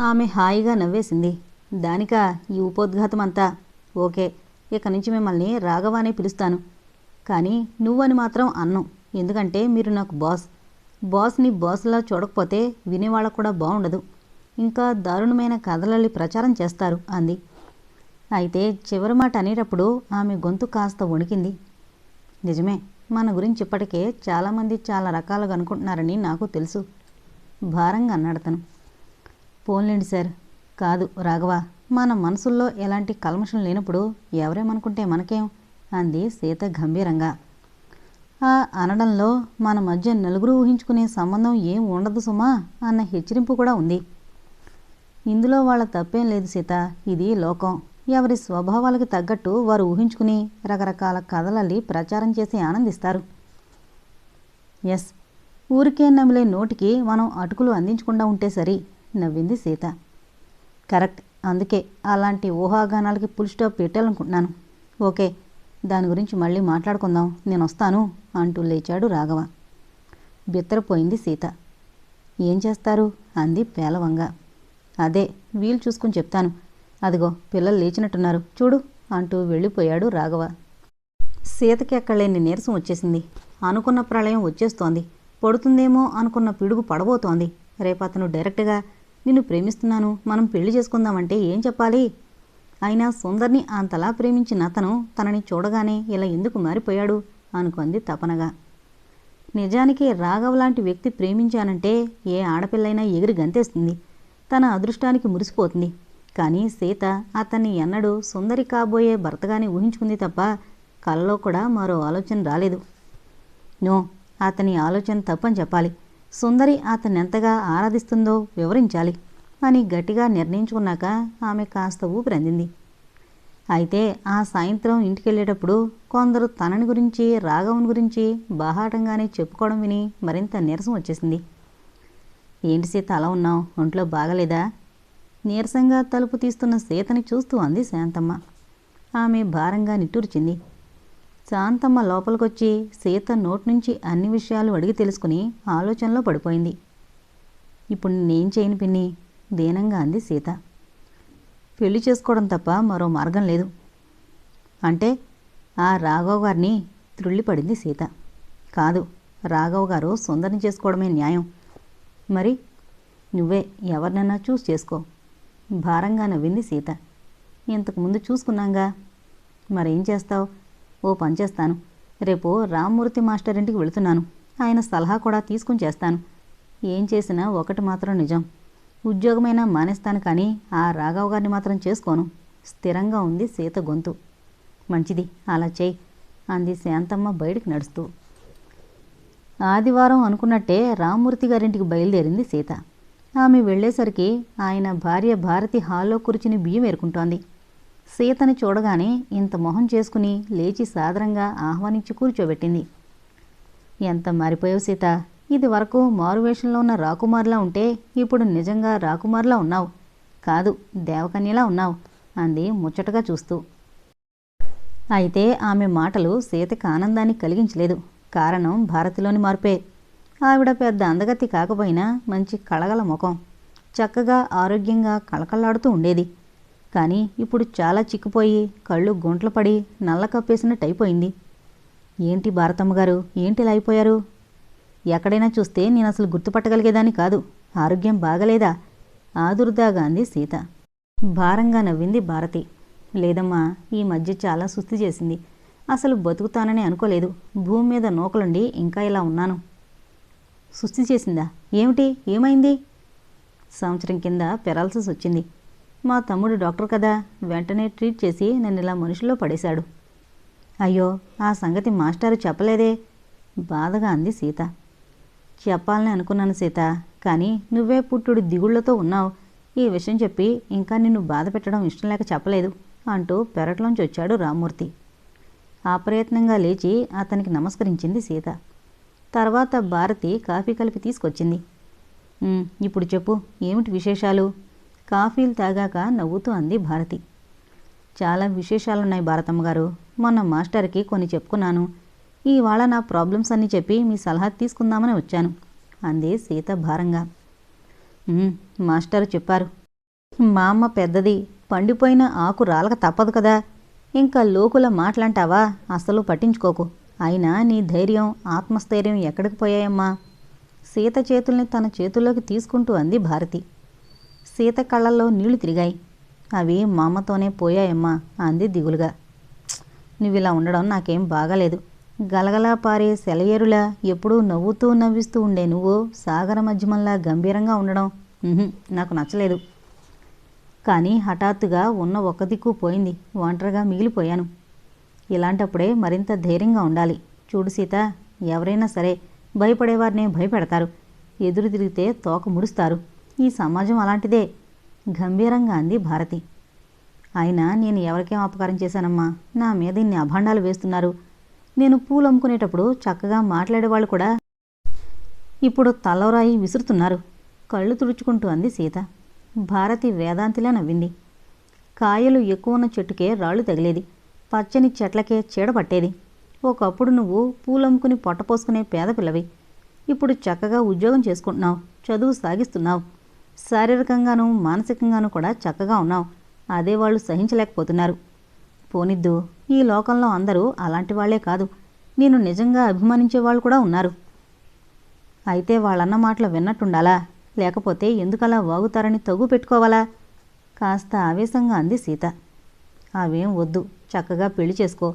ఆమె హాయిగా నవ్వేసింది. దానిక ఈ ఉపోద్ఘాతం అంతా ఓకే ఇక నుంచి మిమ్మల్ని రాఘవానే పిలుస్తాను. కానీ నువ్వని మాత్రం అన్ను. ఎందుకంటే మీరు నాకు బాస్. బాస్ని బాస్లా చూడకపోతే వినేవాళ్ళకు కూడా బాగుండదు ఇంకా దారుణమైన కథలల్లి ప్రచారం చేస్తారు అంది. అయితే చివరి మాట అనేటప్పుడు ఆమె గొంతు కాస్త వణికింది. నిజమే మన గురించి ఇప్పటికే చాలామంది చాలా రకాలుగా అనుకుంటున్నారని నాకు తెలుసు. భారంగా అన్నాడతను. పోన్లేండి సార్. కాదు రాఘవ మన మనసుల్లో ఎలాంటి కల్మషం లేనప్పుడు ఎవరేమనుకుంటే మనకేం? అంది సీత గంభీరంగా. ఆ అనడంలో మన మధ్య నలుగురు ఊహించుకునే సంబంధం ఏం ఉండదు సుమా అన్న హెచ్చరింపు కూడా ఉంది. ఇందులో వాళ్ళ తప్పేం లేదు సీత. ఇది లోకం. ఎవరి స్వభావాలకు తగ్గట్టు వారు ఊహించుకుని రకరకాల కథలల్లి ప్రచారం చేసి ఆనందిస్తారు. ఎస్ ఊరికే నమిలే నోటికి మనం అటుకులు అందించకుండా ఉంటే సరి. నవ్వింది సీత. కరెక్ట్. అందుకే అలాంటి ఊహాగానాలకి ఫుల్ స్టాప్ పెట్టాలనుకుంటున్నాను. ఓకే దాని గురించి మళ్ళీ మాట్లాడుకుందాం. నేను వస్తాను అంటూ లేచాడు రాఘవ. బిత్తరపోయింది సీత. ఏం చేస్తారు? అంది పేలవంగా. అదే వీలు చూసుకుని చెప్తాను. అదిగో పిల్లలు లేచినట్టున్నారు. చూడు అంటూ వెళ్ళిపోయాడు రాఘవ. సీతకి ఎక్కడలేని నీరసం వచ్చేసింది. అనుకున్న ప్రళయం వచ్చేస్తోంది. పడుతుందేమో అనుకున్న పిడుగు పడబోతోంది. రేపు అతను డైరెక్ట్గా నిన్ను ప్రేమిస్తున్నాను మనం పెళ్ళి చేసుకుందామంటే ఏం చెప్పాలి? అయినా సుందర్ని అంతలా ప్రేమించిన అతను తనని చూడగానే ఇలా ఎందుకు మారిపోయాడు? అనుకుంది తపనగా. నిజానికి రాఘవ్ లాంటి వ్యక్తి ప్రేమించానంటే ఏ ఆడపిల్లైనా ఎగిరి గంతేస్తుంది. తన అదృష్టానికి మురిసిపోతుంది. కానీ సీత అతన్ని ఎన్నడూ సుందరి కాబోయే భర్తగానే ఊహించుకుంది తప్ప కలలో కూడా మరో ఆలోచన రాలేదు. నో అతని ఆలోచన తప్పని చెప్పాలి. సుందరి అతనెంతగా ఆరాధిస్తుందో వివరించాలి. అని గట్టిగా నిర్ణయించుకున్నాక ఆమె కాస్త ఊపిరందింది అయితే ఆ సాయంత్రం ఇంటికెళ్ళేటప్పుడు కొందరు తనని గురించి రాఘవన్ గురించి బాహాటంగానే చెప్పుకోవడం విని మరింత నీరసం వచ్చేసింది. ఏంటి సీత అలా ఉన్నావు? ఒంట్లో బాగలేదా? నీరసంగా తలుపు తీస్తున్న సీతని చూస్తూ అంది శాంతమ్మ. ఆమె భారంగా నిట్టూర్చింది. శాంతమ్మ లోపలికొచ్చి సీత నోటి నుంచి అన్ని విషయాలు అడిగి తెలుసుకుని ఆలోచనలో పడిపోయింది. ఇప్పుడు నేనేం చేయను పిన్ని? దీనంగా అంది సీత. పెళ్ళి చేసుకోవడం తప్ప మరో మార్గం లేదు. అంటే ఆ రాఘవ్ గారిని త్రుళ్ళిపడింది సీత. కాదు రాఘవ్ గారు సుందరిని చేసుకోవడమే న్యాయం. మరి నువ్వే ఎవరినైనా చూస్ చేసుకో. భారంగా నవ్వింది సీత. ఇంతకుముందు చూసుకున్నాంగా. మరేం చేస్తావు? ఓ పని చేస్తాను. రేపు రామ్మూర్తి మాస్టర్ ఇంటికి వెళుతున్నాను. ఆయన సలహా కూడా తీసుకుని చేస్తాను. ఏం చేసినా ఒకటి మాత్రం నిజం. ఉద్యోగమైనా మానేస్తాను కానీ ఆ రాఘవ్ గారిని మాత్రం చేసుకోను. స్థిరంగా ఉంది సీత గొంతు. మంచిది అలా చేయి అంది శాంతమ్మ బయటికి నడుస్తూ. ఆదివారం అనుకున్నట్టే రామ్మూర్తి గారింటికి బయలుదేరింది సీత. ఆమె వెళ్ళేసరికి ఆయన భార్య భారతి హాల్లో కూర్చుని బియ్యం ఏరుకుంటోంది. సీతని చూడగానే ఇంత మొహం చేసుకుని లేచి సాదరంగా ఆహ్వానించి కూర్చోబెట్టింది. ఎంత మారిపోయావు సీత? ఇది వరకు మారువేషంలో ఉన్న రాకుమార్లా ఉంటే ఇప్పుడు నిజంగా రాకుమార్లా ఉన్నావు. కాదు దేవకన్యలా ఉన్నావు అంది ముచ్చటగా చూస్తూ. అయితే ఆమె మాటలు సీతకి ఆనందాన్ని కలిగించలేదు. కారణం భారతిలోని మార్పే. ఆవిడ పెద్ద అందగత్తి కాకపోయినా మంచి కళగల ముఖం. చక్కగా ఆరోగ్యంగా కళకళలాడుతూ ఉండేది. కానీ ఇప్పుడు చాలా చిక్కిపోయి కళ్ళు గుంటలు పడి నల్ల కప్పేసినట్టు అయిపోయింది. ఏంటి భారతమ్మ గారు? ఏంటి ఇలా అయిపోయారు? ఎక్కడైనా చూస్తే నేను అసలు గుర్తుపట్టగలిగేదాన్ని కాదు. ఆరోగ్యం బాగలేదా? ఆదుర్దాగా అంది సీత. భారంగా నవ్వింది భారతి. లేదమ్మా ఈ మధ్య చాలా సుస్థి చేసింది. అసలు బతుకుతానని అనుకోలేదు. భూమి మీద నూకలుండి ఇంకా ఇలా ఉన్నాను. సుస్థి చేసిందా? ఏమిటి? ఏమైంది? సంవత్సరం కింద పెరాలసిస్ వచ్చింది. మా తమ్ముడు డాక్టర్ కదా. వెంటనే ట్రీట్ చేసి నన్ను ఇలా మనుషుల్లో పడేశాడు. అయ్యో ఆ సంగతి మాస్టారు చెప్పలేదే. బాధగా అంది సీత. చెప్పాలని అనుకున్నాను సీత కానీ నువ్వే పుట్టుడు దిగుళ్ళతో ఉన్నావు. ఈ విషయం చెప్పి ఇంకా నిన్ను బాధ పెట్టడం ఇష్టం లేక చెప్పలేదు అంటూ పెరట్లోంచి వచ్చాడు రామూర్తి అప్రయత్నంగా లేచి అతనికి నమస్కరించింది సీత. తర్వాత భారతి కాఫీ కలిపి తీసుకొచ్చింది. ఇప్పుడు చెప్పు ఏమిటి విశేషాలు? కాఫీలు తాగాక నవ్వుతూ అంది భారతి. చాలా విశేషాలున్నాయి భారతమ్మ గారు. మొన్న మాస్టర్కి కొన్ని చెప్పుకున్నాను. ఇవాళ నా ప్రాబ్లమ్స్ అన్నీ చెప్పి మీ సలహా తీసుకుందామని వచ్చాను అంది సీత భారంగా. మాస్టర్ చెప్పారు. మా అమ్మ పెద్దది. పండిపోయిన ఆకు రాలక తప్పదు కదా. ఇంకా లోకుల మాటలంటావా? అసలు పట్టించుకోకు. అయినా నీ ధైర్యం ఆత్మస్థైర్యం ఎక్కడికి పోయాయమ్మా? సీత చేతుల్ని తన చేతుల్లోకి తీసుకుంటూ అంది భారతి. సీత కళ్ళల్లో నీళ్ళు తిరిగాయి. అవి మా అమ్మతోనే పోయాయమ్మా అంది దిగులుగా. నువ్విలా నువ్వు ఇలా ఉండడం నాకేం బాగాలేదు. గలగలా పారే సెలయేరులా ఎప్పుడూ నవ్వుతూ నవ్విస్తూ ఉండే నువ్వు సాగర మధ్యమంలా గంభీరంగా ఉండడం. నాకు నచ్చలేదు. కానీ హఠాత్తుగా ఉన్న ఒక్క దిక్కు పోయింది. ఒంటరిగా మిగిలిపోయాను. ఇలాంటప్పుడే మరింత ధైర్యంగా ఉండాలి. చూడు సీత ఎవరైనా సరే భయపడేవారినే భయపెడతారు. ఎదురు తిరిగితే తోక ముడుస్తారు. ఈ సమాజం అలాంటిదే. గంభీరంగా అంది భారతి. అయినా నేను ఎవరికేం అపకారం చేశానమ్మా? నా మీద ఇన్ని అభాండాలు వేస్తున్నారు. నేను పూలు అమ్ముకునేటప్పుడు చక్కగా మాట్లాడేవాళ్ళు కూడా ఇప్పుడు తలవరాయి విసురుతున్నారు. కళ్ళు తుడుచుకుంటూ అంది సీత. భారతి వేదాంతిలా నవ్వింది. కాయలు ఎక్కువ ఉన్న చెట్టుకే రాళ్ళు తగిలేది. పచ్చని చెట్లకే చీడ పట్టేది. ఒకప్పుడు నువ్వు పూలమ్ముకుని పొట్టపోసుకునే పేద పిల్లవి. ఇప్పుడు చక్కగా ఉద్యోగం చేసుకుంటున్నావు. చదువు సాగిస్తున్నావు. శారీరకంగానూ మానసికంగానూ కూడా చక్కగా ఉన్నావు. అదే వాళ్ళు సహించలేకపోతున్నారు. పోనిద్దు ఈ లోకంలో అందరూ అలాంటి వాళ్ళే కాదు. నేను నిజంగా అభిమానించే వాళ్ళు కూడా ఉన్నారు. అయితే వాళ్ళన్న మాటలు విన్నట్టుండాలా? లేకపోతే ఎందుకలా వాగుతారని తగు పెట్టుకోవాలా? కాస్త ఆవేశంగా అంది సీత. అవేం వద్దు చక్కగా పెళ్ళి చేసుకో.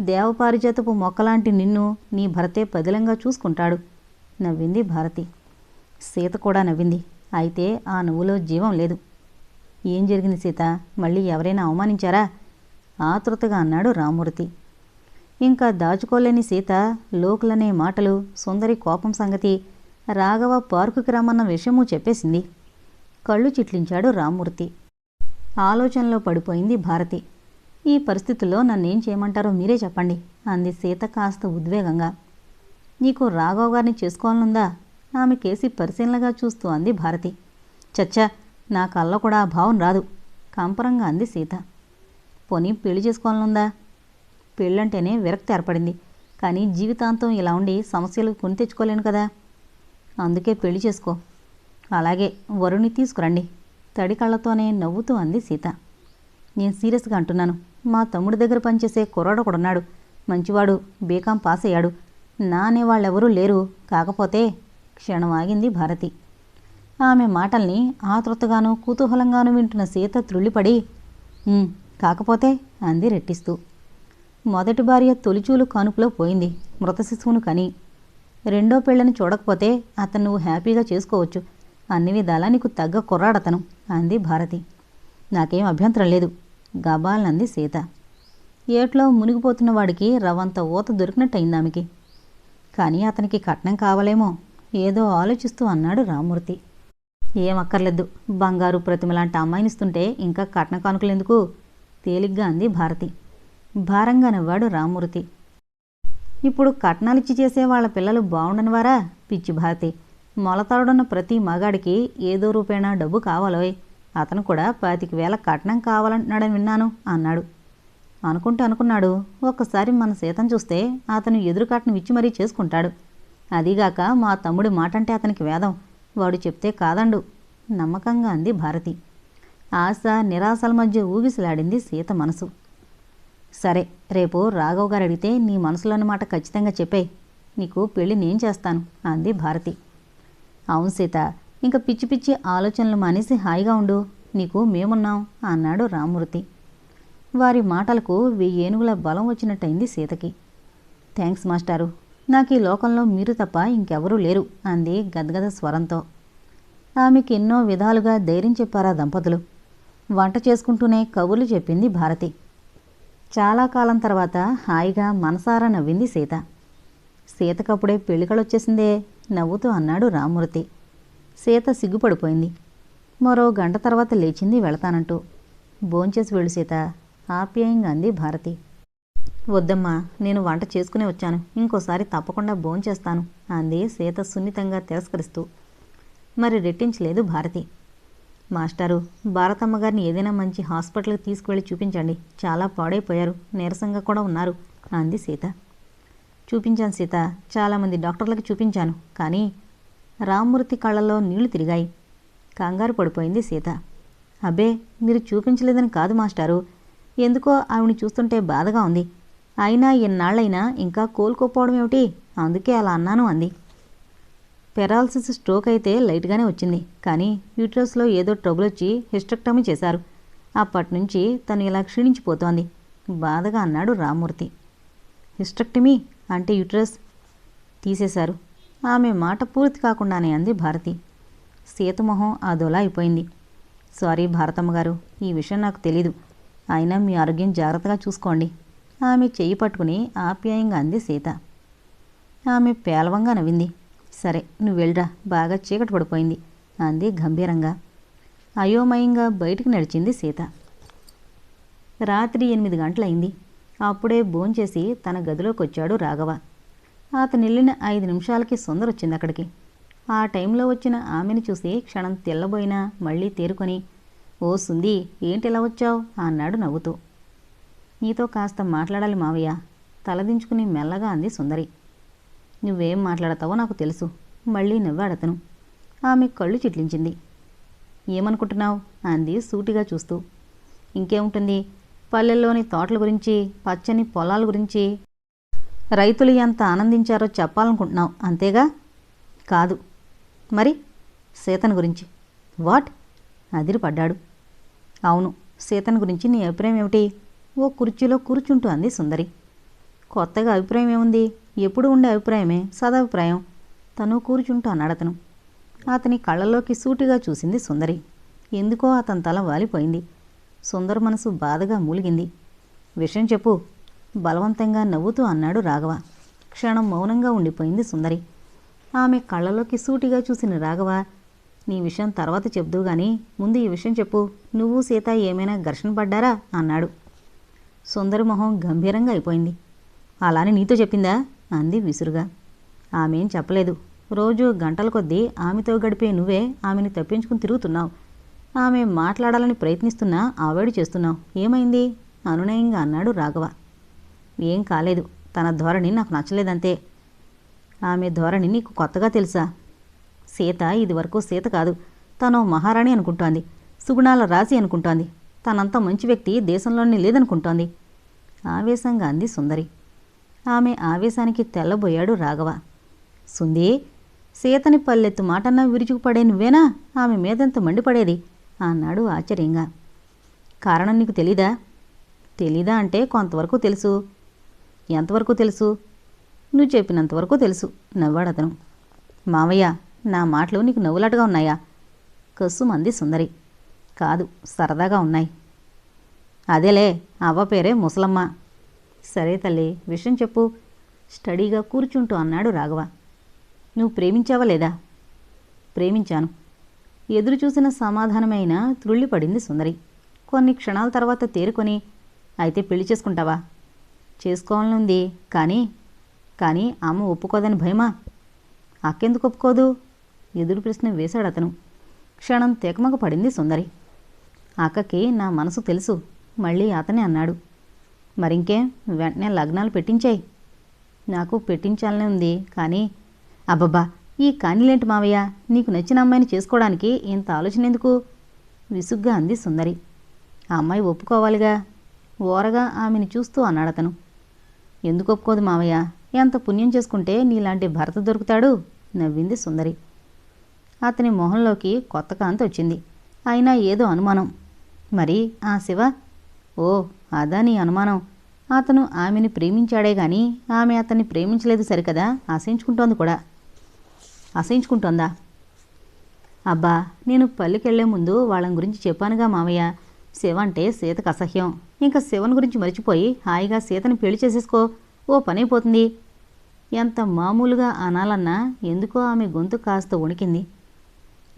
దేవపారిజాతపు మొక్కలాంటి నిన్ను నీ భరతే పదిలంగా చూసుకుంటాడు. నవ్వింది భారతి. సీత కూడా నవ్వింది. అయితే ఆ నువ్వులో జీవం లేదు. ఏం జరిగింది సీత? మళ్ళీ ఎవరైనా అవమానించారా? ఆతృతగా అన్నాడు రామూర్తి. ఇంకా దాచుకోలేని సీత లోకులనే మాటలు సుందరి కోపం సంగతి రాఘవ పార్కుకి రమ్మన్న విషయము చెప్పేసింది. కళ్ళు చిట్లించాడు రామూర్తి. ఆలోచనలో పడిపోయింది భారతి. ఈ పరిస్థితుల్లో నన్నేం చేయమంటారో మీరే చెప్పండి అంది సీత కాస్త ఉద్వేగంగా. నీకు రాఘవ గారిని చేసుకోవాలనుందా? ఆమె కేసి పరిశీలనగా చూస్తూ అంది భారతి. చచ్చా నా కళ్ళ కూడా ఆ భావం రాదు కంపరంగా అంది సీత. పోనీ పెళ్ళి చేసుకోవాలనుందా? పెళ్ళంటేనే విరక్తి ఏర్పడింది కానీ జీవితాంతం ఇలా ఉండి సమస్యలు కొని తెచ్చుకోలేను కదా. అందుకే పెళ్ళి చేసుకో. అలాగే వరుణ్ణి తీసుకురండి తడి కళ్ళతోనే నవ్వుతూ అంది సీత. నేను సీరియస్గా అంటున్నాను మా తమ్ముడి దగ్గర పనిచేసే కుర్రాడు ఒకడున్నాడు మంచివాడు బీకాం పాస్ అయ్యాడు నా అనేవాళ్ళెవరూ లేరు కాకపోతే క్షణం ఆగింది భారతి. ఆమె మాటల్ని ఆతృతగాను కుతూహలంగాను వింటున్న సీత త్రుళ్ళిపడి కాకపోతే అంది రెట్టిస్తూ. మొదటి భార్య తొలిచూలు కానుపులో పోయింది మృత శిశువును కని. రెండో పెళ్ళని చూడకపోతే అతను నువ్వు హ్యాపీగా చేసుకోవచ్చు. అన్ని విధాలా నీకు తగ్గ కుర్రాడతను అంది భారతి. నాకేం అభ్యంతరం లేదు గబాలనంది సీత. ఏట్లో మునిగిపోతున్న వాడికి రవంత ఊత దొరికినట్టు అయింది ఆమెకి కానీ అతనికి కట్నం కావాలేమో ఏదో ఆలోచిస్తూ అన్నాడు రామూర్తి. ఏమక్కర్లేదు. బంగారు ప్రతిమ లాంటి అమ్మాయినిస్తుంటే ఇంకా కట్న కానుకలెందుకు? తేలిగ్గా అంది భారతి. భారంగా నవ్వాడు రామూర్తి. ఇప్పుడు కట్నాలిచ్చి చేసే వాళ్ళ పిల్లలు బాగుండని వారా పిచ్చి భారతి. మొలతాడున్న ప్రతి మగాడికి ఏదో రూపేణా డబ్బు కావాలోయ్. అతను కూడా పాతిక వేల కట్నం కావాలంటున్నాడని విన్నాను అన్నాడు. అనుకుంటూ అనుకున్నాడు. ఒక్కసారి మన సీతం చూస్తే అతను ఎదురు కట్నం ఇచ్చి మరీ చేసుకుంటాడు. అదీగాక మా తమ్ముడి మాట అంటే అతనికి వేదం. వాడు చెప్తే కాదండు. నమ్మకంగా అంది భారతి. ఆశ నిరాశల మధ్య ఊగిసలాడింది సీత మనసు. సరే రేపు రాఘవ్ గారు అడిగితే నీ మనసులోని మాట ఖచ్చితంగా చెప్పే నీకు పెళ్ళి నేను చేస్తాను అంది భారతి. అవును సీత ఇంకా పిచ్చి పిచ్చి ఆలోచనలు మానేసి హాయిగా ఉండు. నీకు మేమున్నాం అన్నాడు రామూర్తి. వారి మాటలకు వెయ్యి ఏనుగుల బలం వచ్చినట్టయింది సీతకి. థ్యాంక్స్ మాస్టారు నాకు ఈ లోకంలో మీరు తప్ప ఇంకెవరూ లేరు అంది గద్గద స్వరంతో. ఆమెకి ఎన్నో విధాలుగా ధైర్యం చెప్పారా దంపతులు. వంట చేసుకుంటూనే కబుర్లు చెప్పింది భారతి. చాలా కాలం తర్వాత హాయిగా మనసారా నవ్వింది సీత. సీతకప్పుడే పెళ్ళికళొచ్చేసిందే నవ్వుతూ అన్నాడు రామూర్తి. సీత సిగ్గుపడిపోయింది. మరో గంట తర్వాత లేచింది వెళతానంటూ. భోంచేసి వెళ్ళు సీత ఆప్యాయంగా అంది భారతి. వద్దమ్మా నేను వంట చేసుకునే వచ్చాను. ఇంకోసారి తప్పకుండా భోంచేస్తాను అంది సీత సున్నితంగా తిరస్కరిస్తూ. మరి రెట్టించలేదు భారతి. మాస్టారు భారతమ్మ గారిని ఏదైనా మంచి హాస్పిటల్కి తీసుకువెళ్ళి చూపించండి. చాలా పాడైపోయారు. నీరసంగా కూడా ఉన్నారు అంది సీత. చూపించాను సీత. చాలామంది డాక్టర్లకు చూపించాను. కానీ రామ్మూర్తి కళ్ళలో నీళ్ళు తిరిగాయి. కంగారు పడిపోయింది సీత. అబ్బే మీరు చూపించలేదని కాదు మాస్టారు. ఎందుకో ఆవిని చూస్తుంటే బాధగా ఉంది. అయినా ఎన్నాళ్ళైనా ఇంకా కోలుకోపోవడం ఏమిటి? అందుకే అలా అన్నాను అంది. పెరాలసిస్ స్ట్రోక్ అయితే లైట్గానే వచ్చింది. కానీ యూట్రస్లో ఏదో ట్రబుల్ వచ్చి హిస్టెక్టమీ చేశారు. అప్పటి నుంచి తను ఇలా క్షీణించిపోతోంది బాధగా అన్నాడు రామూర్తి హిస్టెక్టమీ అంటే యూట్రస్? తీసేశారు. ఆమె మాట పూర్తి కాకుండానే అంది భారతి. సీతమొహం అదోలా అయిపోయింది. సారీ భారతమ్మ గారు ఈ విషయం నాకు తెలీదు. అయినా మీ ఆరోగ్యం జాగ్రత్తగా చూసుకోండి. ఆమె చెయ్యి పట్టుకుని ఆప్యాయంగా అంది సీత. ఆమె పేలవంగా నవ్వింది. సరే నువ్వు వెళ్ళరా. బాగా చీకటి పడిపోయింది అంది గంభీరంగా. అయోమయంగా బయటికి నడిచింది సీత. రాత్రి ఎనిమిది గంటలైంది. అప్పుడే భోంచేసి తన గదిలోకి వచ్చాడు రాఘవ. అతను వెళ్ళిన ఐదు నిమిషాలకి సుందర వచ్చింది అక్కడికి. ఆ టైంలో వచ్చిన ఆమెను చూసి క్షణం తెల్లబోయినా మళ్ళీ తేరుకొని ఓ సుంది ఏంటి ఇలా వచ్చావు? అన్నాడు నవ్వుతూ. నీతో కాస్త మాట్లాడాలి మావయ్య. తలదించుకుని మెల్లగా అంది సుందరి. నువ్వేం మాట్లాడతావో నాకు తెలుసు. మళ్ళీ నవ్వాడతను. ఆమె కళ్ళు చిట్లించింది. ఏమనుకుంటున్నావు? అంది సూటిగా చూస్తూ. ఇంకేముంటుంది? పల్లెల్లోని తోటల గురించి పచ్చని పొలాల గురించి. రైతులు ఎంత ఆనందించారో చెప్పాలనుకుంటున్నావు అంతేగా? కాదు. మరి? సీతను గురించి. వాట్? అదిరిపడ్డాడు. అవును సీతను గురించి నీ అభిప్రాయం ఏమిటి? ఓ కుర్చీలో కూర్చుంటూ అంది సుందరి. కొత్తగా అభిప్రాయం ఏముంది? ఎప్పుడు ఉండే అభిప్రాయమే సదాభిప్రాయం. తను కూర్చుంటూ అన్నాడు అతను. అతని కళ్ళలోకి సూటిగా చూసింది సుందరి. ఎందుకో అతని తల వాలిపోయింది. సుందర మనసు బాధగా మూలిగింది. విషయం చెప్పు. బలవంతంగా నవ్వుతూ అన్నాడు రాఘవ. క్షణం మౌనంగా ఉండిపోయింది సుందరి. ఆమె కళ్ళలోకి సూటిగా చూసిన రాఘవ నీ విషయం తర్వాత చెప్దు గాని ముందు ఈ విషయం చెప్పు. నువ్వు సీత ఏమైనా ఘర్షణ పడ్డారా? అన్నాడు. సుందరి మొహం గంభీరంగా అయిపోయింది. అలానే నీతో చెప్పిందా? అంది విసురుగా. ఆమెం చెప్పలేదు. రోజు గంటల కొద్దీ ఆమెతో గడిపే నువ్వే ఆమెని తప్పించుకుని తిరుగుతున్నావు. ఆమె మాట్లాడాలని ప్రయత్నిస్తున్నా ఆవేడు చేస్తున్నావు. ఏమైంది? అనునయంగా అన్నాడు రాఘవ. ఏం కాలేదు. తన ధోరణి నాకు నచ్చలేదంతే. ఆమె ధోరణి నీకు కొత్తగా తెలుసా? సీత ఇదివరకు సీత కాదు. తను మహారాణి అనుకుంటోంది. సుగుణాల రాశి అనుకుంటోంది. తనంత మంచి వ్యక్తి దేశంలోనే లేదనుకుంటోంది. ఆవేశంగా అంది సుందరి. ఆమె ఆవేశానికి తెల్లబోయాడు రాఘవ. సుందీ సీతని పల్లెత్తు మాటన్నా విరుచుకుపడే నువ్వేనా? ఆమె మీదంత మండిపడేది? అన్నాడు ఆశ్చర్యంగా. కారణం నీకు తెలీదా? తెలీదా అంటే కొంతవరకు తెలుసు. ఎంతవరకు తెలుసు? నువ్వు చెప్పినంతవరకు తెలుసు నవ్వాడు అతను. మావయ్య నా మాటలు నీకు నవ్వులాటగా ఉన్నాయా? కస్సుమంది సుందరి. కాదు సరదాగా ఉన్నాయి. అదేలే అవ్వ పేరే ముసలమ్మ. సరే తల్లి విషయం చెప్పు. స్టడీగా కూర్చుంటూ అన్నాడు రాఘవ. నువ్వు ప్రేమించావా లేదా? ప్రేమించాను. ఎదురు చూసిన సమాధానమైన త్రుళ్ళిపడింది సుందరి. కొన్ని క్షణాల తర్వాత తేరుకొని అయితే పెళ్ళి చేసుకుంటావా? చేసుకోవాలని ఉంది కానీ కానీ అమ్మ ఒప్పుకోదని భయమా? అక్కెందుకు ఒప్పుకోదు? ఎదురు ప్రశ్న వేశాడు అతను. క్షణం తెకమక పడింది సుందరి. అక్కకి నా మనసు తెలుసు. మళ్ళీ అతనే అన్నాడు. మరింకేం వెంటనే లగ్నాలు పెట్టించాయి. నాకు పెట్టించాలనే ఉంది కానీ అబ్బబ్బా ఈ కానీలేంటి మావయ్య? నీకు నచ్చిన అమ్మాయిని చేసుకోవడానికి ఇంత ఆలోచన ఎందుకు విసుగ్గా అంది సుందరి. ఆ అమ్మాయి ఒప్పుకోవాలిగా? ఓరగా ఆమెను చూస్తూ అన్నాడతను. ఎందుకు ఒప్పుకోదు మావయ్య? ఎంత పుణ్యం చేసుకుంటే నీలాంటి భర్త దొరుకుతాడు? నవ్వింది సుందరి. అతని మొహంలోకి కొత్త కాంతి వచ్చింది. అయినా ఏదో అనుమానం. మరి ఆ శివ? ఓ అదా నీ అనుమానం. అతను ఆమెని ప్రేమించాడే గాని ఆమె అతన్ని ప్రేమించలేదు సరికదా? ఆశయించుకుంటోంది కూడా. అసహించుకుంటోందా? అబ్బా నేను పల్లెకెళ్ళే ముందు వాళ్ళని గురించి చెప్పానుగా మావయ్య. శివ అంటే సీతకు అసహ్యం. ఇంకా శివన్ గురించి మర్చిపోయి హాయిగా సీతని పెళ్ళి చేసేసుకో. ఓ పనైపోతుంది ఎంత మామూలుగా అనాలన్నా ఎందుకో ఆమె గొంతు కాస్త వణికింది.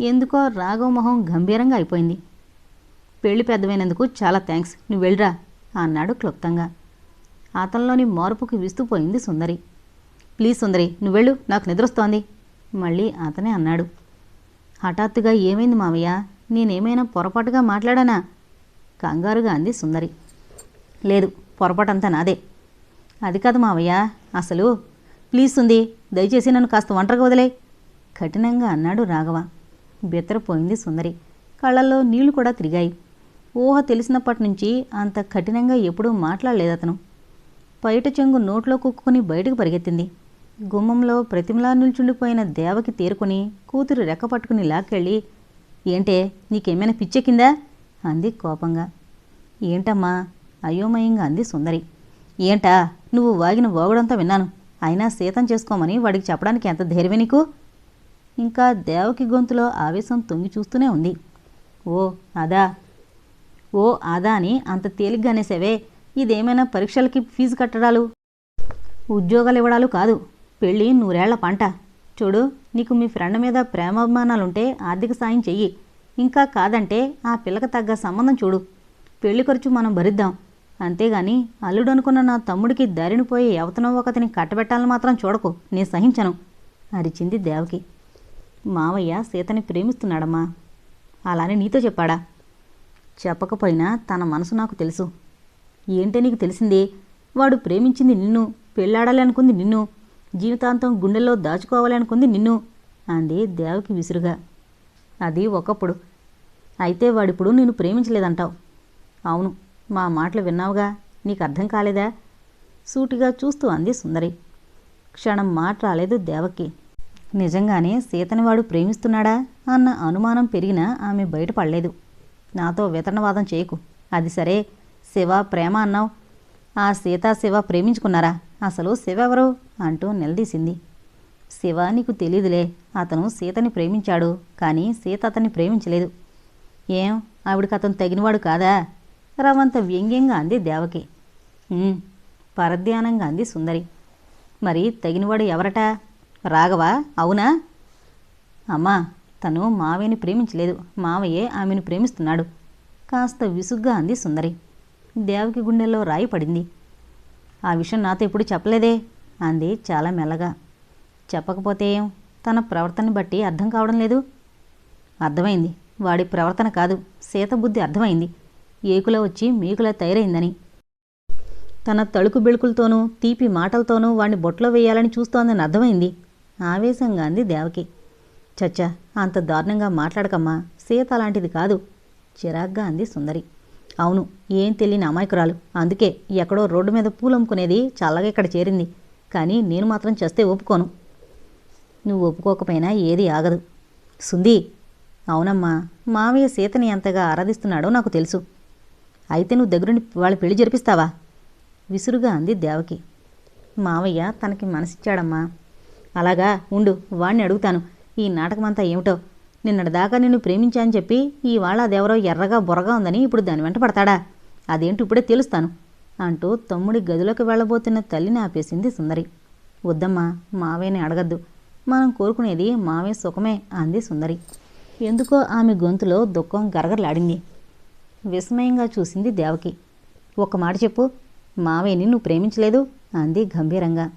ఎందుకో రాఘవ మొహం గంభీరంగా అయిపోయింది. పెళ్ళి పెద్దమైనందుకు చాలా థ్యాంక్స్ నువ్వు వెళ్ళరా? అన్నాడు క్లుప్తంగా. అతనిలోని మార్పుకి విస్తుపోయింది సుందరి. ప్లీజ్ సుందరి నువ్వెళ్ళు నాకు నిద్రొస్తోంది మళ్ళీ అతనే అన్నాడు. హఠాత్తుగా ఏమైంది మావయ్య నేనేమైనా పొరపాటుగా మాట్లాడానా? కంగారుగా అంది సుందరి. లేదు పొరపాటంతా నాదే. అది కాదు మావయ్య అసలు ప్లీజ్ ఉంది దయచేసి నన్ను కాస్త ఒంటరిగా వదిలే కఠినంగా అన్నాడు రాఘవ. బెత్తరపోయింది సుందరి. కళ్ళల్లో నీళ్ళు కూడా తిరిగాయి. ఊహ తెలిసినప్పటి నుంచి అంత కఠినంగా ఎప్పుడూ మాట్లాడలేదు అతను. పైట చెంగు నోట్లో కుక్కుని బయటకు పరిగెత్తింది. గుమ్మంలో ప్రతిమలా నిల్చుండిపోయిన దేవకి తేరుకొని కూతురు రెక్క పట్టుకుని లాక్కెళ్ళి ఏంటే నీకేమైనా పిచ్చెక్కిందా అంది కోపంగా. ఏంటమ్మా అయోమయంగా అంది సుందరి. ఏంటా నువ్వు వాగిన వాగుడంతా విన్నాను. అయినా సీతం చేసుకోమని వాడికి చెప్పడానికి ఎంత ధైర్యమే నీకు? ఇంకా దేవకి గొంతులో ఆవేశం తొంగి చూస్తూనే ఉంది. ఓ అదా ఓ అదా అని అంత తేలిగ్గా అనేసేవే ఇదేమైనా పరీక్షలకి ఫీజు కట్టడాలు? ఉద్యోగాలు ఇవ్వడాలు కాదు పెళ్ళి నూరేళ్ళ పంట. చూడు నీకు మీ ఫ్రెండ్ మీద ప్రేమాభిమానాలుంటే ఆర్థిక సాయం చెయ్యి. ఇంకా కాదంటే ఆ పిల్లకి తగ్గ సంబంధం చూడు. పెళ్ళి ఖర్చు మనం భరిద్దాం. అంతేగాని అల్లుడు అనుకున్న నా తమ్ముడికి దారిని పోయి ఎవతనో ఒకతిని కట్టబెట్టాలని మాత్రం చూడకు నేను సహించను అరిచింది దేవకి. మావయ్య సీతని ప్రేమిస్తున్నాడమ్మా. అలానే నీతో చెప్పాడా? చెప్పకపోయినా తన మనసు నాకు తెలుసు. ఏంటే నీకు తెలిసింది? వాడు ప్రేమించింది నిన్ను పెళ్ళాడాలి అనుకుంది నిన్ను జీవితాంతం గుండెల్లో దాచుకోవాలి అనుకుంది నిన్ను అంది దేవకి విసురుగా. అది ఒకప్పుడు. అయితే వాడిప్పుడు నిన్ను ప్రేమించలేదంటావు. అవును మా మాటలు విన్నావుగా? నీకు అర్థం కాలేదా? సూటిగా చూస్తూ అంది సుందరి. క్షణం మాట రాలేదు దేవకి. నిజంగానే సీతని వాడు ప్రేమిస్తున్నాడా? అన్న అనుమానం పెరిగినా ఆమె బయటపడలేదు నాతో వితరణవాదం చేయకు. అది సరే. శివ ప్రేమ అన్నావు. ఆ సీత శివ ప్రేమించుకున్నారా? అసలు శివ ఎవరు? అంటూ నిలదీసింది. శివ నీకు తెలీదులే. అతను సీతని ప్రేమించాడు కానీ సీత అతన్ని ప్రేమించలేదు. ఏం? ఆవిడకి అతను తగినవాడు కాదా? రవంత వ్యంగ్యంగా అంది దేవకి. పరధ్యానంగా అంది సుందరి. మరి తగినవాడు ఎవరట? రాఘవా? అవునా? అమ్మా తను మావయ్యని ప్రేమించలేదు. మావయ్యే ఆమెను ప్రేమిస్తున్నాడు. కాస్త విసుగ్గా అంది సుందరి. దేవకి గుండెల్లో రాయి పడింది. ఆ విషయం నాతో ఎప్పుడు చెప్పలేదే? అంది చాలా మెల్లగా. చెప్పకపోతే ఏం? తన ప్రవర్తన బట్టి అర్థం కావడం లేదు. అర్థమైంది. వాడి ప్రవర్తన కాదు. సీత బుద్ధి అర్థమైంది. ఏకుల వచ్చి మీకులా తయారైందని. తన తళుకు బెళుకులతోనూ తీపి మాటలతోనూ వాణ్ణి బొట్లో వేయాలని చూస్తోందని అర్థమైంది. ఆవేశంగా అంది దేవకి. చచ్చా అంత దారుణంగా మాట్లాడకమ్మా. సీత అలాంటిది కాదు. చిరాగ్గా అంది సుందరి. అవును ఏం తెలియని అమాయకురాలు. అందుకే ఎక్కడో రోడ్డు మీద పూలు అమ్ముకునేది చల్లగా ఇక్కడ చేరింది. కానీ నేను మాత్రం చేస్తే ఒప్పుకోను. నువ్వు ఒప్పుకోకపోయినా ఏది ఆగదు. సుంది! అవునమ్మా మావయ్య సీతని ఎంతగా ఆరాధిస్తున్నాడో నాకు తెలుసు. అయితే నువ్వు దగ్గరుండి వాళ్ళ పెళ్ళి జరిపిస్తావా? విసురుగా అంది దేవకి. మావయ్య తనకి మనసిచ్చాడమ్మా. అలాగా ఉండు వాణ్ణి అడుగుతాను. ఈ నాటకమంతా ఏమిటో? నిన్నటిదాకా నిన్ను ప్రేమించాని చెప్పి ఇవాళ అదెవరో ఎర్రగా బుర్రగా ఉందని ఇప్పుడు దాని వెంట పడతాడా? అదేంటి ఇప్పుడే తెలుస్తాను అంటూ తమ్ముడి గదిలోకి వెళ్ళబోతున్న తల్లిని ఆపేసింది సుందరి. వద్దమ్మా మావయ్యని అడగద్దు. మనం కోరుకునేది మావే సుఖమే అంది సుందరి. ఎందుకో ఆమె గొంతులో దుఃఖం గరగరలాడింది. విస్మయంగా చూసింది దేవకి. ఒక మాట చెప్పు మావయ్యని నువ్వు ప్రేమించలేదు అంది గంభీరంగా.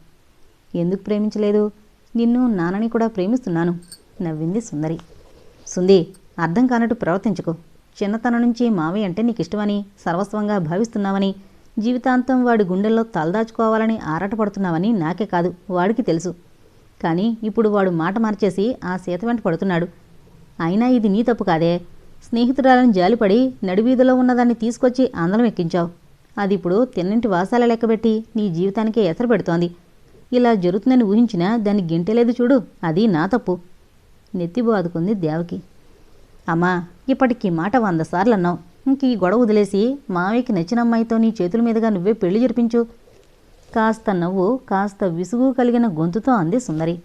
ఎందుకు ప్రేమించలేదు? నిన్ను నాన్నని కూడా ప్రేమిస్తున్నాను నవ్వింది సుందరి. సుంది అర్థం కానట్టు ప్రవర్తించకు. చిన్నతనం నుంచి మావయ్య అంటే నీకు ఇష్టమని సర్వస్వంగా భావిస్తున్నావని జీవితాంతం వాడి గుండెల్లో తలదాచుకోవాలని ఆరాటపడుతున్నావని నాకే కాదు వాడికి తెలుసు. కానీ ఇప్పుడు వాడు మాట మార్చేసి ఆ సీత వెంట పడుతున్నాడు. అయినా ఇది నీ తప్పు కాదే. స్నేహితురాలను జాలిపడి నడివీధిలో ఉన్నదాన్ని తీసుకొచ్చి ఆందలం ఎక్కించావు. అది ఇప్పుడు తిన్నింటి వాసాల లెక్కబెట్టి నీ జీవితానికే ఎసరు పెడుతోంది. ఇలా జరుగుతుందని ఊహించినా దాన్ని గింటలేదు చూడు. అది నా తప్పు. నెత్తి బాదుకుంది దేవకి. అమ్మా ఇప్పటికీ మాట వంద సార్లు అన్నావు ఇంక ఈ గొడవ వదిలేసి మావయ్యకి నచ్చిన అమ్మాయితో నీ చేతుల మీదుగా నువ్వే పెళ్ళి జరిపించు. కాస్త నవ్వు కాస్త విసుగు కలిగిన గొంతుతో అంది సుందరి.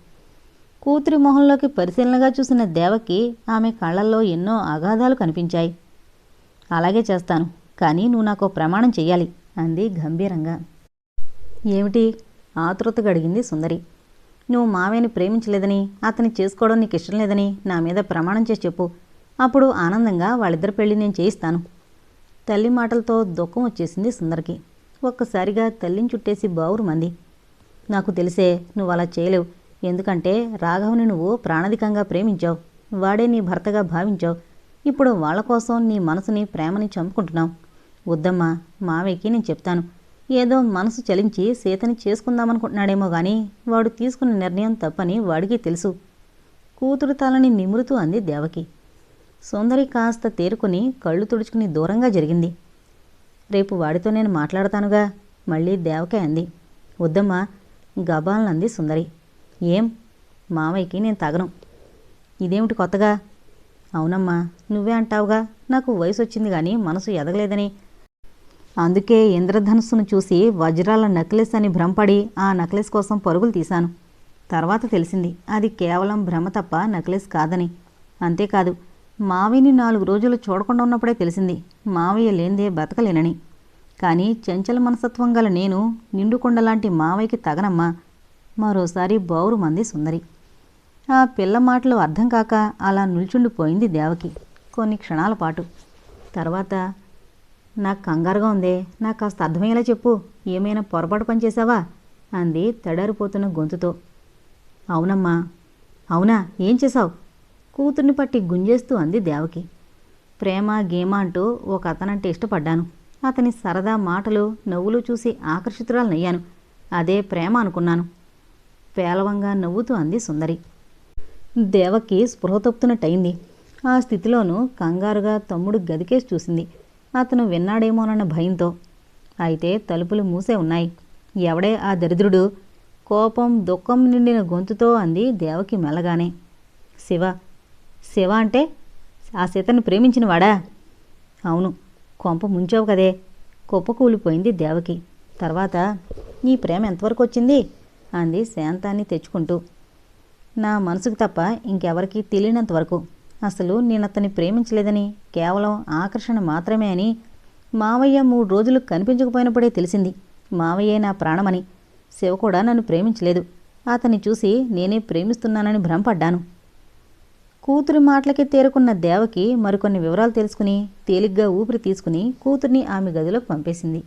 కూతురి మొహంలోకి పరిశీలనగా చూసిన దేవకి ఆమె కళ్ళల్లో ఎన్నో అగాధాలు కనిపించాయి. అలాగే చేస్తాను కానీ నువ్వు నాకు ప్రమాణం చెయ్యాలి అంది గంభీరంగా. ఏమిటి? ఆతృతగా అడిగింది సుందరి. నువ్వు మావయ్యని ప్రేమించలేదని అతని చేసుకోవడం నీకు ఇష్టం లేదని నా మీద ప్రమాణం చేసి చెప్పు. అప్పుడు ఆనందంగా వాళ్ళిద్దరి పెళ్ళి నేను చేయిస్తాను. తల్లి మాటలతో దుఃఖం వచ్చేసింది సుందరికి. ఒక్కసారిగా తల్లిని చుట్టేసి బావురు మంది. నాకు తెలిసే నువ్వు అలా చేయలేవు. ఎందుకంటే రాఘవుని నువ్వు ప్రాణాధికంగా ప్రేమించావు. వాడే నీ భర్తగా భావించావు. ఇప్పుడు వాళ్ళ కోసం నీ మనసుని ప్రేమని చంపుకుంటున్నావు. వద్దమ్మా మావయ్యకి నేను చెప్తాను. ఏదో మనసు చలించి సీతని చేసుకుందామనుకుంటున్నాడేమో గాని వాడు తీసుకున్న నిర్ణయం తప్పని వాడికి తెలుసు. కూతురు తలని నిమురుతూ అంది దేవకి. సుందరి కాస్త తేరుకుని కళ్ళు తుడుచుకుని దూరంగా జరిగింది. రేపు వాడితో నేను మాట్లాడతానుగా మళ్ళీ దేవకే అంది. వద్దమ్మా గబాలనంది సుందరి. ఏం? మామయ్యకి నేను తగను. ఇదేమిటి కొత్తగా? అవునమ్మా నువ్వే అంటావుగా నాకు వయసు వచ్చింది కానీ మనసు ఎదగలేదని అందుకే ఇంద్రధనుస్సును చూసి వజ్రాల నక్లెస్ అని భ్రమపడి ఆ నక్లెస్ కోసం పరుగులు తీశాను. తర్వాత తెలిసింది అది కేవలం భ్రమ తప్ప నక్లెస్ కాదని. అంతేకాదు మావిని నాలుగు రోజులు చూడకుండా ఉన్నప్పుడే తెలిసింది మావయ్య లేందే బతకలేనని. కానీ చంచల మనసత్వం గల నేను నిండుకొండలాంటి మావయ్యకి తగనమ్మా. మరోసారి బౌరు మంది సుందరి. ఆ పిల్ల మాటలు అర్థం కాక అలా నిల్చుండిపోయింది దేవకి. కొన్ని క్షణాల పాటు. తర్వాత నాకు కంగారుగా ఉందే. నాకు కాస్త అర్థమయ్యేలా చెప్పు. ఏమైనా పొరపాటు పనిచేశావా అంది తడారిపోతున్న గొంతుతో. అవునమ్మా. అవునా? ఏం చేశావు? కూతుర్ని పట్టి గుంజేస్తూ అంది దేవకి. ప్రేమ గేమ అంటూ ఒక అతనంటే ఇష్టపడ్డాను. అతని సరదా మాటలు నవ్వులు చూసి ఆకర్షితురాలనయ్యాను. అదే ప్రేమ అనుకున్నాను. పేలవంగా నవ్వుతూ అంది సుందరి. దేవకి స్పృహ తప్పుతున్నట్టయింది ఆ స్థితిలోనూ కంగారుగా తమ్ముడు గదికేసి చూసింది. అతను విన్నాడేమోనన్న భయంతో. అయితే తలుపులు మూసే ఉన్నాయి. ఎవడే ఆ దరిద్రుడు? కోపం దుఃఖం నిండిన గొంతుతో అంది దేవకి మెల్లగానే. శివ శివ అంటే ఆ సీతను ప్రేమించినవాడా? అవును కొంప ముంచావు కదే. కుప్పకూలిపోయింది దేవకి. తర్వాత నీ ప్రేమ ఎంతవరకు వచ్చింది అంది శాంతాన్ని తెచ్చుకుంటూ. నా మనసుకు తప్ప ఇంకెవరికీ తెలియనంతవరకు. అసలు నేను అతన్ని ప్రేమించలేదని కేవలం ఆకర్షణ మాత్రమే అని మావయ్య మూడు రోజులు కనిపించకపోయినప్పుడే తెలిసింది. మావయ్యే నా ప్రాణమని. శివ కూడా నన్ను ప్రేమించలేదు. అతన్ని చూసి నేనే ప్రేమిస్తున్నానని భ్రమపడ్డాను. కూతురి మాటలకి తేరుకున్న దేవకి మరికొన్ని వివరాలు తెలుసుకుని తేలిగ్గా ఊపిరి తీసుకుని కూతుర్ని ఆమె గదిలోకి పంపేసింది.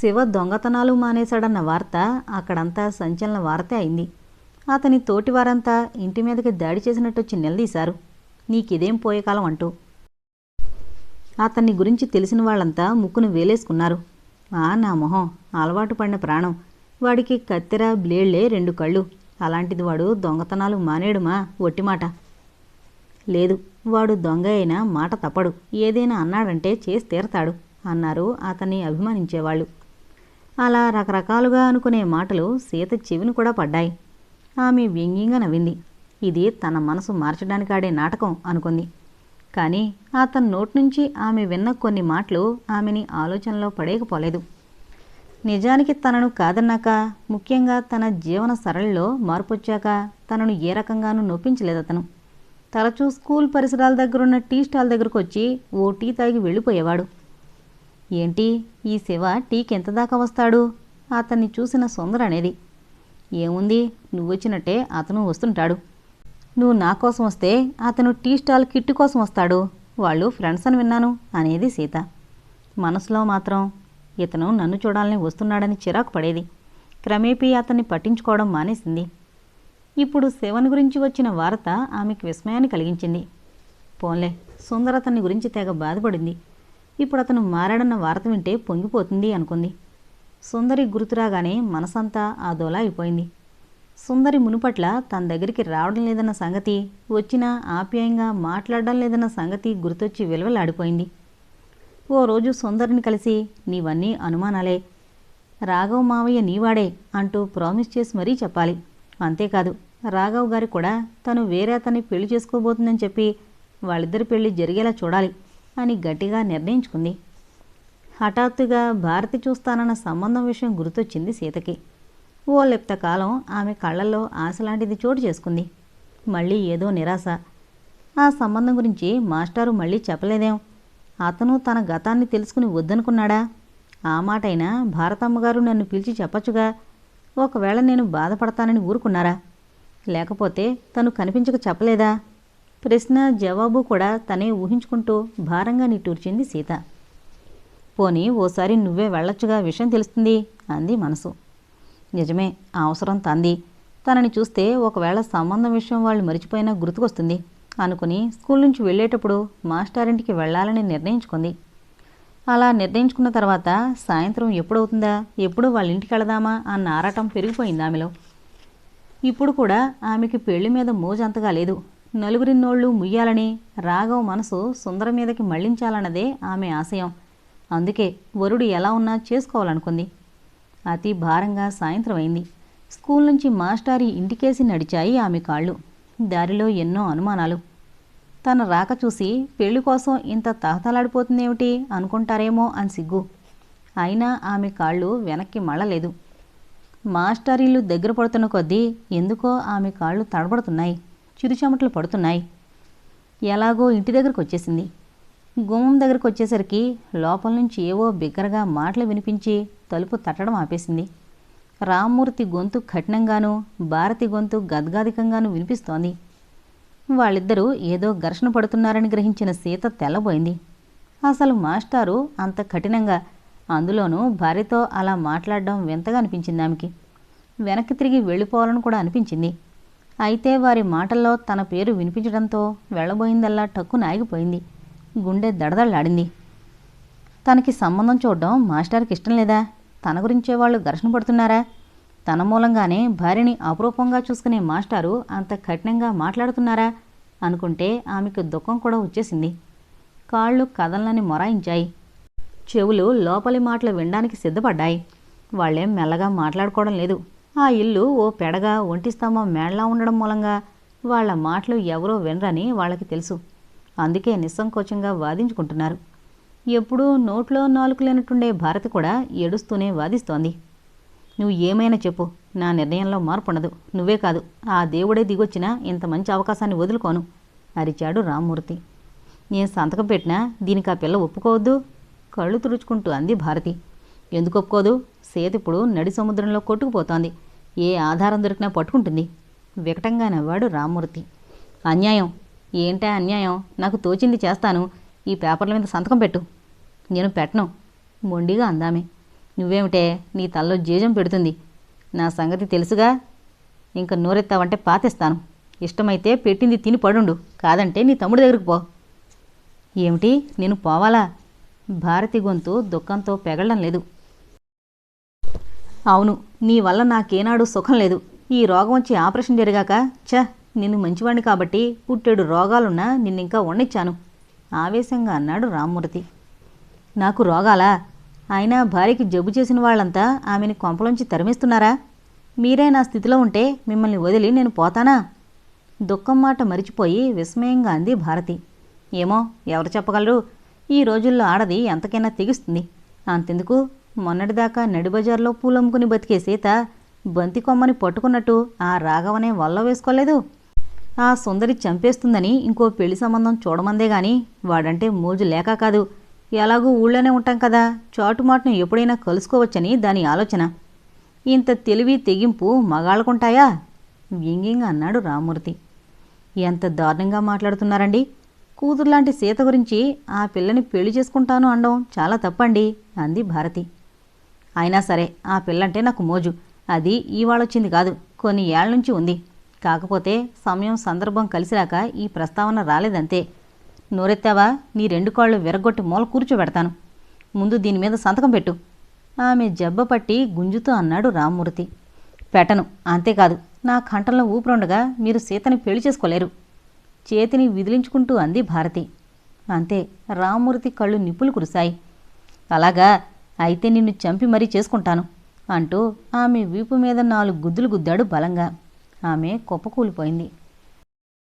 శివ దొంగతనాలు మానేశాడన్న వార్త అక్కడంతా సంచలన వార్తే అయింది. అతని తోటివారంతా ఇంటి మీదకి దాడి చేసినట్టొచ్చి నిలదీశారు. నీకిదేం పోయే కాలం అంటూ. అతన్ని గురించి తెలిసిన వాళ్ళంతా ముక్కును వేలేసుకున్నారు. ఆ నా మొహం అలవాటు పడిన ప్రాణం. వాడికి కత్తెర బ్లేడ్లే రెండు కళ్ళు. అలాంటిది వాడు దొంగతనాలు మానేడుమా? ఒట్టిమాట. లేదు వాడు దొంగ అయినా మాట తప్పడు. ఏదైనా అన్నాడంటే చేసి తీరతాడు అన్నారు అతన్ని అభిమానించేవాళ్ళు. అలా రకరకాలుగా అనుకునే మాటలు సీత చెవిని కూడా పడ్డాయి. ఆమె వ్యంగ్యంగా నవ్వింది. ఇది తన మనసు మార్చడానికి ఆడే నాటకం అనుకుంది. కానీ అతని నోటి నుంచి ఆమె విన్న కొన్ని మాటలు ఆమెని ఆలోచనలో పడేయకపోలేదు. నిజానికి తనను కాదన్నాక ముఖ్యంగా తన జీవన సరళిలో మార్పొచ్చాక తనను ఏ రకంగానూ నొప్పించలేదు అతను. తరచూ స్కూల్ పరిసరాల దగ్గరున్న టీ స్టాల్ దగ్గరకు వచ్చి ఓ టీ తాగి వెళ్ళిపోయేవాడు. ఏంటి ఈ శివ టీకి ఎంత దాకా వస్తాడు? అతన్ని చూసిన సుందర అనేది. ఏముంది నువ్వు వచ్చినట్టే అతను వస్తుంటాడు. నువ్వు నా కోసం వస్తే అతను టీ స్టాల్ కిట్టు కోసం వస్తాడు. వాళ్ళు ఫ్రెండ్స్ అని విన్నాను అనేది సీత. మనసులో మాత్రం ఇతను నన్ను చూడాలని వస్తున్నాడని చిరాకు పడేది. క్రమేపీ అతన్ని పట్టించుకోవడం మానేసింది. ఇప్పుడు శివన్ గురించి వచ్చిన వార్త ఆమెకు విస్మయాన్ని కలిగించింది. పోన్లే సుందర అతని గురించి తెగ బాధపడింది. ఇప్పుడు అతను మారాడన్న వార్త వింటే పొంగిపోతుంది అనుకుంది. సుందరి గుర్తురాగానే మనసంతా ఆదోలా అయిపోయింది. సుందరి మునుపట్ల తన దగ్గరికి రావడం లేదన్న సంగతి వచ్చినా ఆప్యాయంగా మాట్లాడడం లేదన్న సంగతి గుర్తొచ్చి విలువలాడిపోయింది. ఓ రోజు సుందరిని కలిసి నీవన్నీ అనుమానాలే. రాఘవ్ మావయ్య నీవాడే అంటూ ప్రామిస్ చేసి మరీ చెప్పాలి. అంతేకాదు రాఘవ్ గారి కూడా తను వేరే అతన్ని పెళ్ళి చేసుకోబోతుందని చెప్పి వాళ్ళిద్దరి పెళ్ళి జరిగేలా చూడాలి అని గట్టిగా నిర్ణయించుకుంది. హఠాత్తుగా భారతి చూస్తానన్న సంబంధం విషయం గుర్తొచ్చింది సీతకి. ఓ లెప్త కాలం ఆమె కళ్ళల్లో ఆశలాంటిది చోటు చేసుకుంది. మళ్ళీ ఏదో నిరాశ. ఆ సంబంధం గురించి మాస్టారు మళ్ళీ చెప్పలేదేం? అతను తన గతాన్ని తెలుసుకుని వద్దనుకున్నాడా? ఆ మాటైనా భారతమ్మగారు నన్ను పిలిచి చెప్పచ్చుగా. ఒకవేళ నేను బాధపడతానని ఊరుకున్నారా? లేకపోతే తను కనిపించక చెప్పలేదా? ప్రశ్న జవాబు కూడా తనే ఊహించుకుంటూ భారంగా నిట్టూర్చింది సీత. పోనీ ఓసారి నువ్వే వెళ్ళొచ్చుగా విషయం తెలుస్తుంది అంది మనసు. నిజమే ఆ అవసరం తంది. తనని చూస్తే ఒకవేళ సంబంధం విషయం వాళ్ళు మరిచిపోయినా గుర్తుకొస్తుంది అనుకుని స్కూల్ నుంచి వెళ్ళేటప్పుడు మాస్టారింటికి వెళ్ళాలని నిర్ణయించుకుంది. అలా నిర్ణయించుకున్న తర్వాత సాయంత్రం ఎప్పుడవుతుందా ఎప్పుడు వాళ్ళ ఇంటికి వెళదామా అన్న ఆరాటం పెరిగిపోయింది ఆమెలో. ఇప్పుడు కూడా ఆమెకి పెళ్ళి మీద మోజంతగా లేదు. నలుగురిన్నోళ్ళు ముయ్యాలని రాఘవ్ మనసు సుందర మీదకి మళ్ళించాలన్నదే ఆమె ఆశయం. అందుకే వరుడు ఎలా ఉన్నా చేసుకోవాలనుకుంది. అతి భారంగా సాయంత్రం అయింది స్కూల్ నుంచి మాస్టారి ఇంటికేసి నడిచాయి ఆమె కాళ్ళు. దారిలో ఎన్నో అనుమానాలు. తన రాక చూసి పెళ్ళి కోసం ఇంత తహతలాడిపోతుందేమిటి అనుకుంటారేమో అని సిగ్గు. అయినా ఆమె కాళ్ళు వెనక్కి మళ్ళలేదు. మాస్టారీలు దగ్గర పడుతున్న కొద్దీ ఎందుకో ఆమె కాళ్ళు తడబడుతున్నాయి. చిరుచెమటలు పడుతున్నాయి. ఎలాగో ఇంటి దగ్గరకు వచ్చేసింది. గుమ్మం దగ్గరకు వచ్చేసరికి లోపల నుంచి ఏవో బిగ్గరగా మాటలు వినిపించి తలుపు తట్టడం ఆపేసింది. రామ్మూర్తి గొంతు కఠినంగానూ భారతి గొంతు గద్గాధికంగానూ వినిపిస్తోంది. వాళ్ళిద్దరూ ఏదో ఘర్షణ పడుతున్నారని గ్రహించిన సీత తెల్లబోయింది. అసలు మాస్టారు అంత కఠినంగా అందులోనూ భార్యతో అలా మాట్లాడడం వింతగా అనిపించింది ఆమెకి. వెనక్కి తిరిగి వెళ్ళిపోవాలని కూడా అనిపించింది. అయితే వారి మాటల్లో తన పేరు వినిపించడంతో వెళ్ళబోయిందల్లా టక్కున ఆగిపోయింది. గుండె దడదళ్ళాడింది తనకి సంబంధం చూడడం మాస్టర్కి ఇష్టం లేదా? తన గురించే వాళ్ళు ఘర్షణ పడుతున్నారా? తన మూలంగానే భార్యని అపురూపంగా చూసుకునే మాస్టారు అంత కఠినంగా మాట్లాడుతున్నారా? అనుకుంటే ఆమెకు దుఃఖం కూడా వచ్చేసింది. కాళ్ళు కదలని మొరాయించాయి. చెవులు లోపలి మాటలు వినడానికి సిద్ధపడ్డాయి. వాళ్ళేం మెల్లగా మాట్లాడుకోవడం లేదు. ఆ ఇల్లు ఓ పెడగా ఒంటి స్తంభం మేళ్ళా ఉండడం మూలంగా వాళ్ళ మాటలు ఎవరో వినరని వాళ్ళకి తెలుసు. అందుకే నిస్సంకోచంగా వాదించుకుంటున్నారు. ఎప్పుడూ నోట్లో నాలుగు లేనట్టుండే భారతి కూడా ఏడుస్తూనే వాదిస్తోంది. నువ్వు ఏమైనా చెప్పు నా నిర్ణయంలో మార్పు ఉండదు నువ్వే కాదు ఆ దేవుడే దిగొచ్చినా ఇంత మంచి అవకాశాన్ని వదులుకోను అరిచాడు రామ్మూర్తి. నేను సంతకం పెట్టినా దీనికి ఆ పిల్ల ఒప్పుకోవద్దు కళ్ళు తుడుచుకుంటూ అంది భారతి. ఎందుకు ఒప్పుకోదు? సేతిప్పుడు నడి సముద్రంలో కొట్టుకుపోతోంది. ఏ ఆధారం దొరికినా పట్టుకుంటుంది. వికటంగా నవ్వాడు రామ్మూర్తి. అన్యాయం. ఏంటా అన్యాయం? నాకు తోచింది చేస్తాను. ఈ పేపర్ల మీద సంతకం పెట్టు. నేను పెట్టను. మొండిగా అందామే. నువ్వేమిటే? నీ తల్లో జీజం పెడుతుంది. నా సంగతి తెలుసుగా? ఇంకా నోరెత్తావంటే పాతేస్తాను. ఇష్టమైతే పెట్టింది తిని పడుండు. కాదంటే నీ తమ్ముడి దగ్గరికి పో. ఏమిటి? నేను పోవాలా? భారతి గొంతు దుఃఖంతో పెగలడం లేదు. అవును నీ వల్ల నాకేనాడు సుఖం లేదు. ఈ రోగం వచ్చి ఆపరేషన్ జరిగాక చ నిన్ను మంచివాణ్ణి కాబట్టి పుట్టేడు రోగాలున్నా నిన్నింకా వండిచ్చాను. ఆవేశంగా అన్నాడు రామ్మూర్తి. నాకు రోగాలా? అయినా భార్యకి జబ్బు చేసిన వాళ్ళంతా ఆమెని కొంపలోంచి తరిమిస్తున్నారా? మీరే నా స్థితిలో ఉంటే మిమ్మల్ని వదిలి నేను పోతానా? దుఃఖం మాట మరిచిపోయి విస్మయంగా అంది భారతి. ఏమో ఎవరు చెప్పగలరు? ఈ రోజుల్లో ఆడది ఎంతకైనా తెగిస్తుంది. అంతెందుకు? మొన్నటిదాకా నడిబజార్లో పూలమ్ముకుని బతికే సీత బంతి కొమ్మని పట్టుకున్నట్టు ఆ రాఘవనే వల్ల వేసుకోలేదు? ఆ సుందరి చంపేస్తుందని ఇంకో పెళ్ళి సంబంధం చూడమందే గాని వాడంటే మోజు లేక కాదు. ఎలాగూ ఊళ్ళోనే ఉంటాం కదా. చాటుమాటును ఎప్పుడైనా కలుసుకోవచ్చని దాని ఆలోచన. ఇంత తెలివి తెగింపు మగాళ్ళకుంటాయా? వ్యంగ్యంగా అన్నాడు రామూర్తి ఎంత దారుణంగా మాట్లాడుతున్నారండి. కూతురులాంటి సీత గురించి ఆ పిల్లని పెళ్ళి చేసుకుంటాను అనడం చాలా తప్పండి అంది భారతి. అయినా సరే ఆ పిల్లంటే నాకు మోజు. అది ఇవాళొచ్చింది కాదు. కొన్ని ఏళ్ళ నుంచి ఉంది. కాకపోతే సమయం సందర్భం కలిసిరాక ఈ ప్రస్తావన రాలేదంతే. నోరెత్తావా? నీ రెండు కాళ్ళు విరగొట్టి మూల కూర్చోబెడతాను ముందు దీని మీద సంతకం పెట్టు. ఆమె జబ్బ పట్టి గుంజుతూ అన్నాడు రామ్మూర్తి. పెట్టను అంతేకాదు. నా కంఠంలో ఊపిరుండగా మీరు సీతని పెళ్ళి చేసుకోలేరు. చేతిని విదిలించుకుంటూ అంది భారతి. అంతే రామ్మూర్తి కళ్ళు నిప్పులు కురిశాయి. అలాగా అయితే నిన్ను చంపి మరీ చేసుకుంటాను అంటూ ఆమె వీపు మీద నాలుగు గుద్దులు గుద్దాడు బలంగా. ఆమె కుప్పకూలిపోయింది.